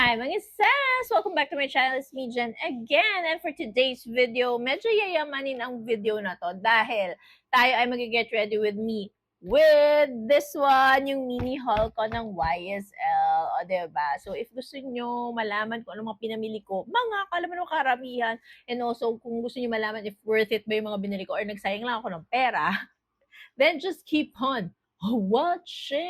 Hi mga sis! Welcome back to my channel. It's me, Jen, again. And for today's video, medyo yayamanin ang video na to dahil tayo ay mag-get ready with me with this one, yung mini haul ko ng YSL. O, diba? So, if gusto nyo malaman kung ano mga pinamili ko, mga kalaman ng karamihan, and also kung gusto nyo malaman if worth it ba yung mga binili ko or nagsayang lang ako ng pera, then just keep on watching.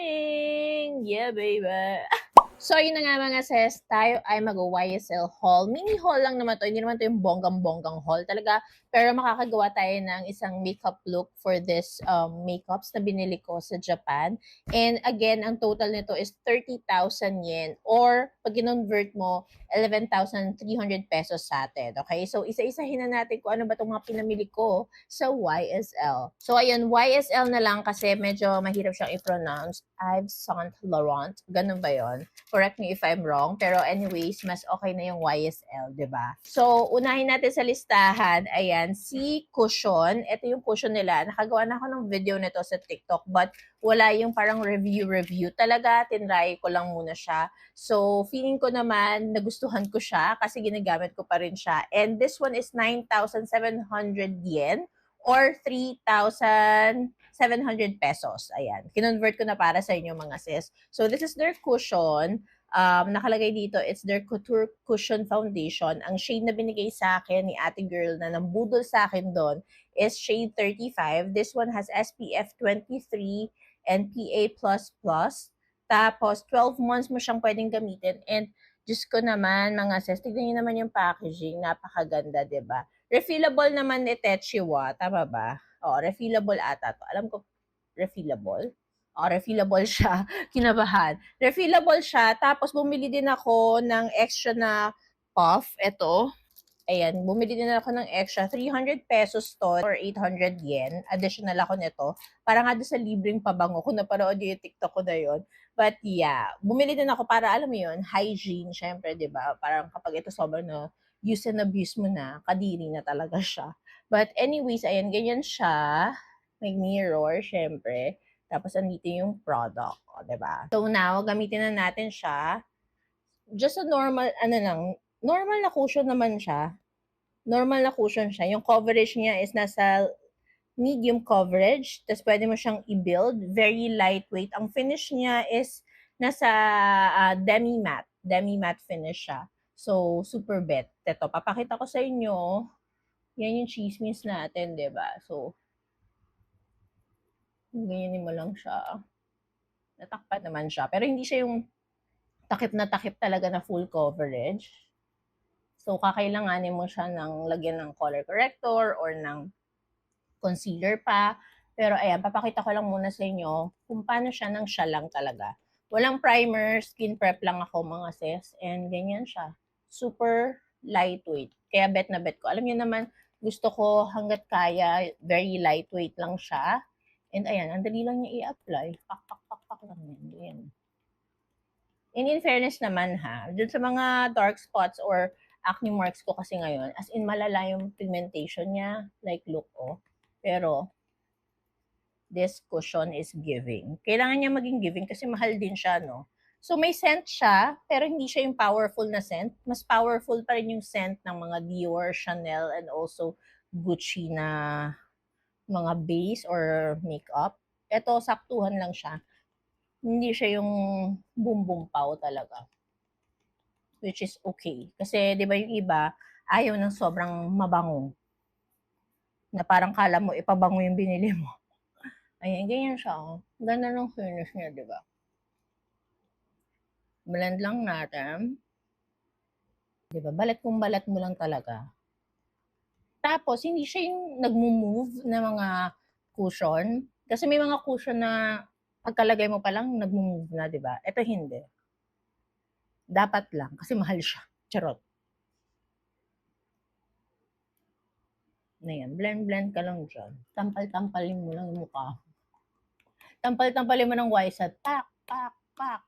Yeah, baby. So, yun na nga mga sis, tayo ay mag-YSL haul. Mini haul lang naman to, hindi naman to yung bonggang-bonggang haul talaga. Pero makakagawa tayo ng isang makeup look for this um, makeups na binili ko sa Japan. And again, ang total nito is 30,000 yen or pag convert mo, 11,300 pesos sa atin. Okay? So, isa-isahin na natin kung ano ba itong mga pinamili ko sa YSL. So, ayun, YSL na lang kasi medyo mahirap siyang i-pronounce. Yves Saint Laurent. Ganun ba yon? Correct me if I'm wrong. Pero anyways, mas okay na yung YSL, di ba? So, unahin natin sa listahan. Ayan, si Cushion. Ito yung cushion nila. Nakagawa na ako ng video nito sa TikTok. But wala yung parang review-review. Talaga, tinry ko lang muna siya. So, feeling ko naman, nagustuhan ko siya kasi ginagamit ko pa rin siya. And this one is 9,700 yen or 3,700 pesos. Ayan. Kinonvert ko na para sa inyo mga sis. So, this is their cushion. Um, nakalagay dito, it's their Couture Cushion Foundation. Ang shade na binigay sa akin ni ate girl na nambudol sa akin doon is shade 35. This one has SPF 23 and PA++. Tapos, 12 months mo siyang pwedeng gamitin. And, Diyos ko naman, mga sis, tignan nyo naman yung packaging. Napakaganda, 'di ba Refillable naman ni Techiwa. Tama ba? O, refillable ata to. Alam ko, refillable. O, refillable siya. Kinabahan. Refillable siya. Tapos, bumili din ako ng extra na puff. Ito. Ayan, bumili din ako ng extra 300 pesos to or 800 yen. Additional ako nito. Para nga sa libreng pabango. Kung napanood yung TikTok ko na yun. But yeah, bumili din ako para, alam mo yun, hygiene, syempre, di ba? Parang kapag ito sobrang na use and abuse mo na, kadiri na talaga siya. But anyways, ayan, ganyan siya. May mirror, syempre. Tapos, andito yung product, o, diba? So now, gamitin na natin siya. Just a normal, ano lang, normal na cushion naman siya. Normal na cushion siya. Yung coverage niya is nasa medium coverage. Tapos pwede mo siyang i-build. Very lightweight. Ang finish niya is nasa uh, demi-matte. Demi-matte finish siya. So, super bet. Ito, papakita ko sa inyo. Yan yung chismis natin, ba diba? So, ganyanin mo lang siya. Natakpan naman siya. Pero hindi siya yung takip na takip talaga na full coverage. So, kakailanganin mo siya ng lagyan ng color corrector or ng concealer pa. Pero ayan, papakita ko lang muna sa inyo kung paano siya nang siya lang talaga. Walang primer, skin prep lang ako mga sis. And ganyan siya. Super lightweight. Kaya bet na bet ko. Alam niyo naman, gusto ko hanggat kaya, very lightweight lang siya. And ayan, ang dali lang niya i-apply. Pak, pak, pak, pak lang yan. Ayan. And in fairness naman ha, dun sa mga dark spots or acne marks ko kasi ngayon, as in malala yung pigmentation niya, like look oh. Pero, this cushion is giving. Kailangan niya maging giving kasi mahal din siya, no? So, may scent siya, pero hindi siya yung powerful na scent. Mas powerful pa rin yung scent ng mga Dior, Chanel, and also Gucci na mga base or makeup. Ito, saktuhan lang siya. Hindi siya yung boom pow talaga which is okay. Kasi, di ba yung iba, ayaw ng sobrang mabango. Na parang kala mo, ipabango yung binili mo. Ayan, ganyan siya. Oh. Ganda ng finish niya, di ba? Blend lang natin. Di ba? Balat kung balat mo lang talaga. Tapos, hindi siya yung nagmo-move na mga cushion. Kasi may mga cushion na pagkalagay mo pa lang, nagmo-move na, di ba? Ito hindi. Dapat lang, kasi mahal siya. Charot. Na yan, blend-blend ka lang dyan. Tampal-tampalin mo lang yung mukha. Tampal-tampalin mo ng wisa. Tak, pak, pak.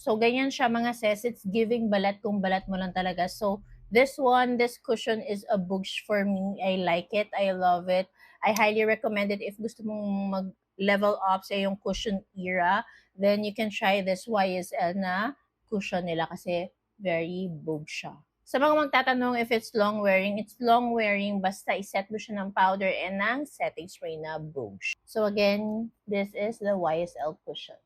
So, ganyan siya mga sis. It's giving balat kung balat mo lang talaga. So, this one, this cushion is a boosh for me. I like it. I love it. I highly recommend it if gusto mong mag-level up sa yung cushion era. Then, you can try this YSL na cushion nila kasi Very bold siya. Sa mga magtatanong if it's long wearing, it's long wearing basta iset mo siya ng powder and ng setting spray na bold. So again, this is the YSL cushion.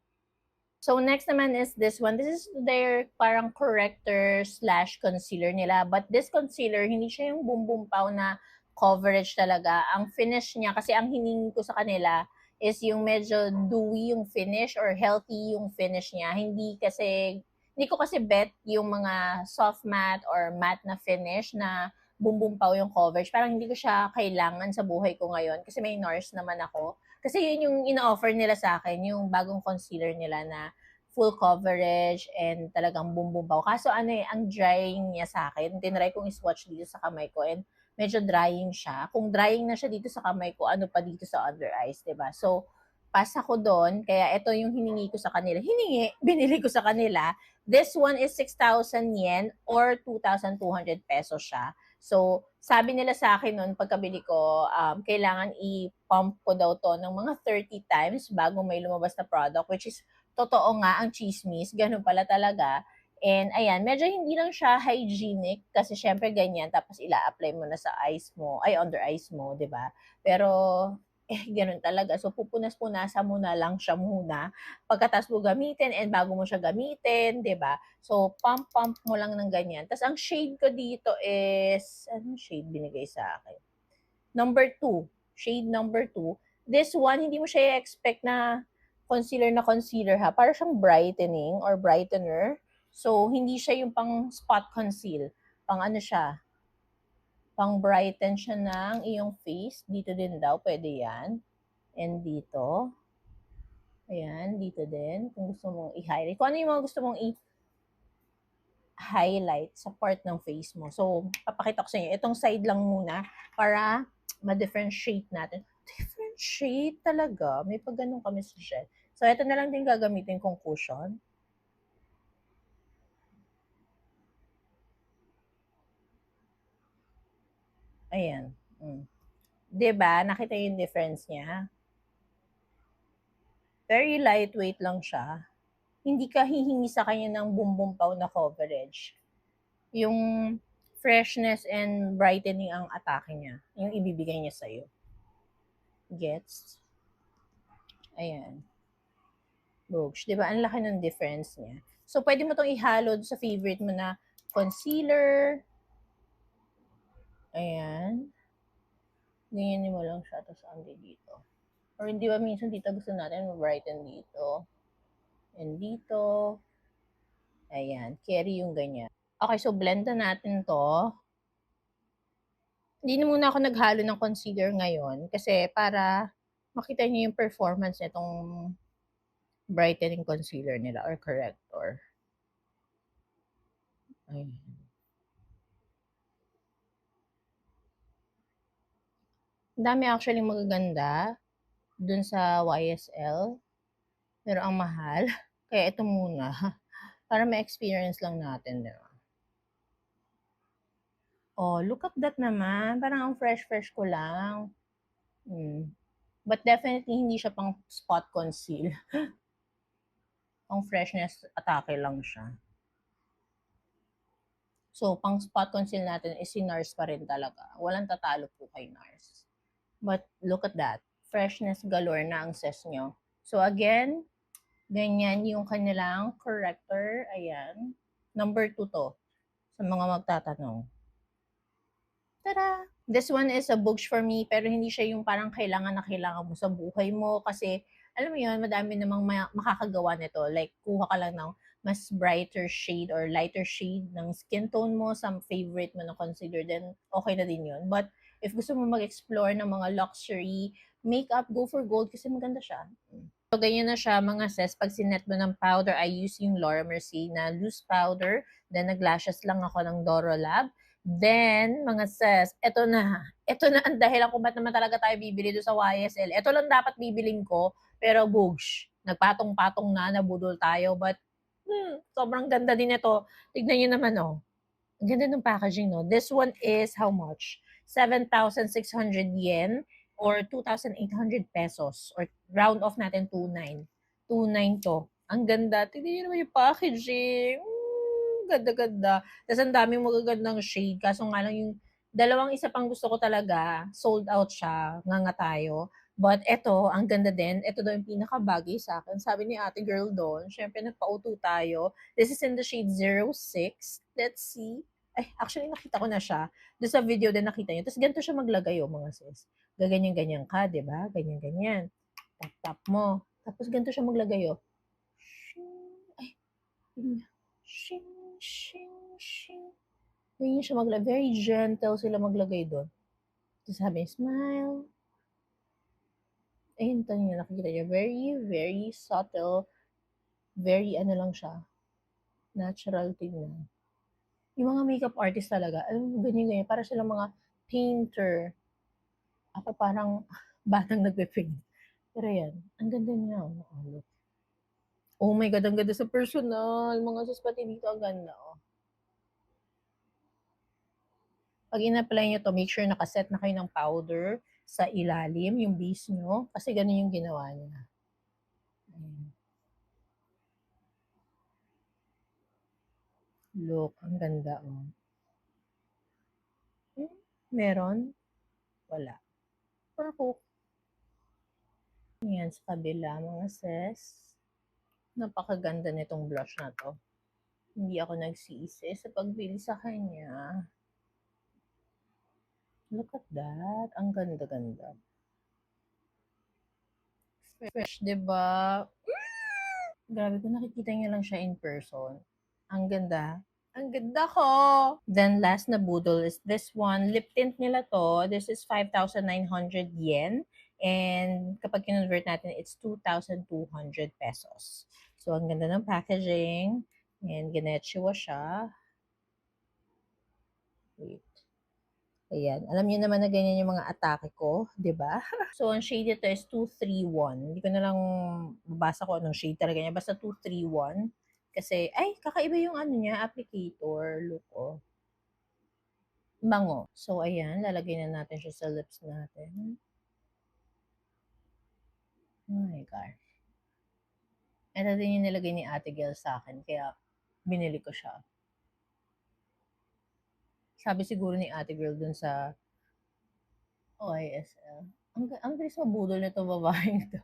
So next naman is this one. This is their parang corrector slash concealer nila. But this concealer, hindi siya yung boom pow na coverage talaga. Ang finish niya, kasi ang hiningi ko sa kanila is yung medyo dewy yung finish or healthy yung finish niya. Hindi kasi, hindi ko kasi bet yung mga soft matte or matte na finish na pow yung coverage. Parang hindi ko siya kailangan sa buhay ko ngayon kasi may NARS naman ako. Kasi yun yung ina-offer nila sa akin, yung bagong concealer nila na full coverage and talagang pow. Kaso ano eh, ang drying niya sa akin. Tinry kong iswatch dito sa kamay ko and medyo drying siya. Kung drying na siya dito sa kamay ko, ano pa dito sa under eyes, ba? So, pass ako doon. Kaya ito yung hiningi ko sa kanila. Hiningi, binili ko sa kanila. This one is 6,000 yen or 2,200 pesos siya. So, sabi nila sa akin noon, pagkabili ko, um, kailangan i-pump ko daw to ng mga 30 times bago may lumabas na product, which is totoo nga ang chismis. Ganun pala talaga. And ayan, medyo hindi lang siya hygienic kasi syempre ganyan tapos ila-apply mo na sa eyes mo, ay under eyes mo, 'di ba? Pero eh ganun talaga. So pupunas-punasan mo na lang siya muna pagkatapos mo gamitin and bago mo siya gamitin, ba? So pump pump mo lang ng ganyan. Tapos ang shade ko dito is anong shade binigay sa akin? Number 2. Shade number 2. This one hindi mo siya i-expect na concealer na concealer ha. Para siyang brightening or brightener. So, hindi siya yung pang spot conceal. Pang ano siya? Pang brighten siya ng iyong face. Dito din daw, pwede yan. And dito. Ayan, dito din. Kung gusto mong i-highlight. Kung ano yung mga gusto mong i-highlight sa part ng face mo. So, papakita ko sa inyo. Itong side lang muna para ma-differentiate natin. Differentiate talaga. May pag ganun kami sa shell. So, ito na lang din gagamitin kong cushion. Ayan. Mm. 'Di ba? Nakita yung difference niya? Very lightweight lang siya. Hindi ka hihingi sa kanya ng bumbumpaw na coverage. Yung freshness and brightening ang atake niya. Yung ibibigay niya sa'yo. Gets? Ayan. Bogs. 'Di ba? Ang laki ng difference niya. So, pwede mo itong ihalo sa favorite mo na concealer, Ayan. Ganyanin mo lang siya, tapos andi dito. Or hindi ba minsan dito gusto natin ma-brighten dito. And dito. Ayan. Carry yung ganyan. Okay, so blend na natin to. Hindi na muna ako naghalo ng concealer ngayon kasi para makita niyo yung performance nitong brightening concealer nila or corrector. Ayan. Ang dami actually magaganda dun sa YSL. Pero ang mahal. Kaya ito muna. Para ma-experience lang natin, di ba? Oh, look at that naman. Parang ang fresh-fresh ko lang. Hmm. But definitely hindi siya pang spot conceal. pang freshness atake lang siya. So, pang spot conceal natin is si NARS pa rin talaga. Walang tatalo po kay NARS. But look at that. Freshness galore na ang ses nyo. So again, ganyan yung kanilang corrector. Ayan. Number 2 to. Sa mga magtatanong. Tada! This one is a books for me, pero hindi siya yung parang kailangan na kailangan mo sa buhay mo. Kasi, alam mo yun, madami namang makakagawa nito. Like, kuha ka lang ng mas brighter shade or lighter shade ng skin tone mo, some favorite mo na consider, then okay na din yun. But, if gusto mo mag-explore ng mga luxury makeup, go for gold kasi maganda siya. So, ganyan na siya mga sis. Pag sinet mo ng powder, I use yung Laura Mercier na loose powder. Then, nag-lashes lang ako ng Doro Lab. Then, mga sis, eto na. Ito na ang dahilan kung ba't naman talaga tayo bibili doon sa YSL. Ito lang dapat bibiling ko, pero boosh. Nagpatong-patong na, nabudol tayo. But, hmm, sobrang ganda din ito. Tignan nyo naman, oh. Ang ganda ng packaging, no? This one is how much? 7,600 yen or 2,800 pesos or round off natin 2,900. 2,900 to. Ang ganda. Tignan nyo naman yung packaging. Mm, ganda-ganda. Tapos ang daming magagandang shade. Kaso nga lang yung dalawang isa pang gusto ko talaga, sold out siya. Nga nga tayo. But eto, ang ganda din. Ito daw yung pinakabagay sa akin. Sabi ni ate girl doon, syempre nagpa-auto tayo. This is in the shade 06. Let's see. Ay, actually nakita ko na siya. Doon sa video din nakita niyo. Tapos ganito siya maglagay oh, mga sis. Gaganyan-ganyan ka, di ba? Ganyan-ganyan. Tap-tap mo. Tapos ganito siya maglagay oh. Ay. Shing, shing, shing. Ganyan siya maglagay. Very gentle sila maglagay doon. Tapos sabi, smile. Ayun, ito niyo, nakikita niyo. Very, very subtle. Very, ano lang siya. Natural tingnan. Yung mga makeup artist talaga, alam mo, ganyan-ganyan. Para silang mga painter. Ako parang batang nagpe-paint. Pero yan, ang ganda niya. Oh, look. Oh my God, ang ganda sa personal. Mga sus, pati dito ang ganda. Oh. Pag in-apply nyo to, make sure nakaset na kayo ng powder sa ilalim, yung base nyo. Kasi ganun yung ginawa niya. Ayan. Look, ang ganda. Oh. Hmm, meron? Wala. Perfect. Yan, sa kabila, mga sis. Napakaganda nitong blush na to. Hindi ako nagsisi sa pagbili sa kanya. Look at that. Ang ganda-ganda. Fresh, di ba? Grabe, kung nakikita niyo lang siya in person. Ang ganda. Ang ganda ko! Then, last na budol is this one. Lip tint nila to. This is 5,900 yen. And kapag kinonvert natin, it's 2,200 pesos. So, ang ganda ng packaging. And ganetshiwa siya. Wait. Ayan. Alam niyo naman na ganyan yung mga atake ko, di ba? so, ang shade ito is 231. Hindi ko na lang babasa ko anong shade talaga niya. Basta 231. Kasi, ay, kakaiba yung ano niya, applicator. Look, oh. Bango. So, ayan. Lalagay na natin siya sa lips natin. Oh my gosh. Ito din yung nilagay ni Ate Gel sa akin. Kaya, binili ko siya. Sabi siguro ni Ate Girl dun sa OISL. Ang, ang bilis mabudol nito babaeng to.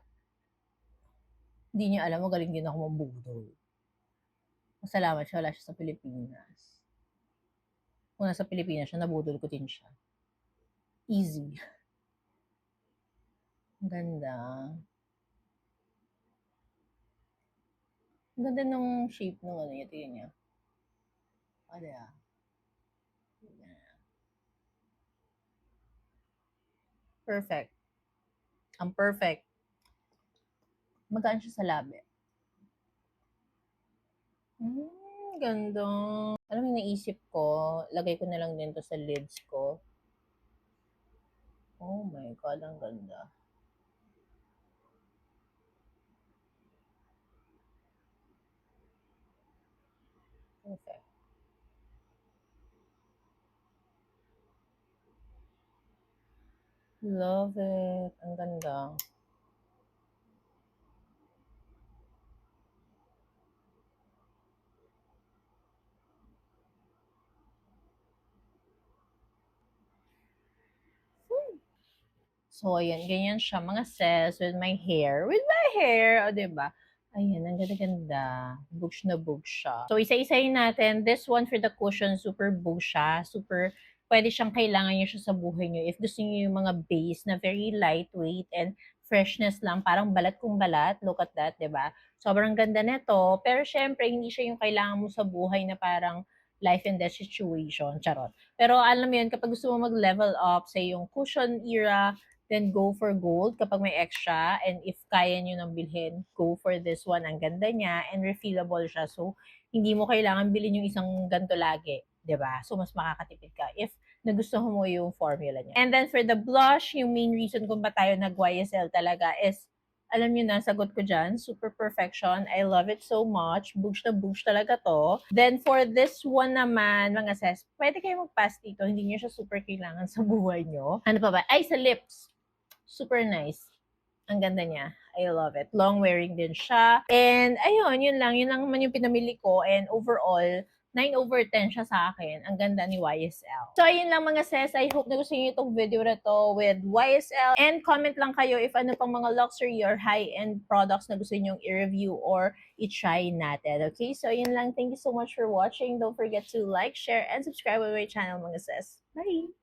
Hindi niya alam, magaling din ako mabudol. Masalamat siya, wala siya sa Pilipinas. Kung nasa Pilipinas siya, nabudol ko din siya. Easy. Ang ganda. Ang ganda ng shape ng ano niya. Tingnan niya. Ano yan? Perfect. Ang perfect. Magaan siya sa labi. Hmm, ganda. Alam mo, naisip ko, lagay ko na lang din to sa lids ko. Oh my God, ang ganda. Perfect. Love it. Ang ganda. So, ayan, ganyan siya, mga sis, with my hair. With my hair, o, diba? Ayan, ang ganda-ganda. Books na books siya. So, isa-isayin natin. This one for the cushion, super books siya. Super, pwede siyang kailangan niyo siya sa buhay niyo. If gusto niyo yung mga base na very lightweight and freshness lang, parang balat kung balat. Look at that, ba? Sobrang ganda nito. Pero syempre, hindi siya yung kailangan mo sa buhay na parang life and death situation. Charot. Pero alam mo yun, kapag gusto mo mag-level up, say yung cushion era, then go for gold kapag may extra. And if kaya nyo nang bilhin, go for this one. Ang ganda niya and refillable siya. So, hindi mo kailangan bilhin yung isang ganto lagi. 'di ba? So, mas makakatipid ka if nagustuhan mo yung formula niya. And then, for the blush, yung main reason kung ba tayo nag-YSL talaga is, alam niyo na, sagot ko dyan, super perfection. I love it so much. Boosh na boosh talaga to. Then, for this one naman, mga sis, pwede kayo mag-pass dito. Hindi niyo siya super kailangan sa buhay nyo. Ano pa ba? Ay, sa lips. Super nice. Ang ganda niya. I love it. Long wearing din siya. And ayun, yun lang. Yun lang naman yung pinamili ko. And overall, 9 over 10 siya sa akin. Ang ganda ni YSL. So, ayun lang mga sis. I hope na gusto niyo itong video na to with YSL. And comment lang kayo if ano pang mga luxury or high-end products na gusto niyo i-review or i-try natin. Okay? So, ayun lang. Thank you so much for watching. Don't forget to like, share, and subscribe to my channel mga sis. Bye!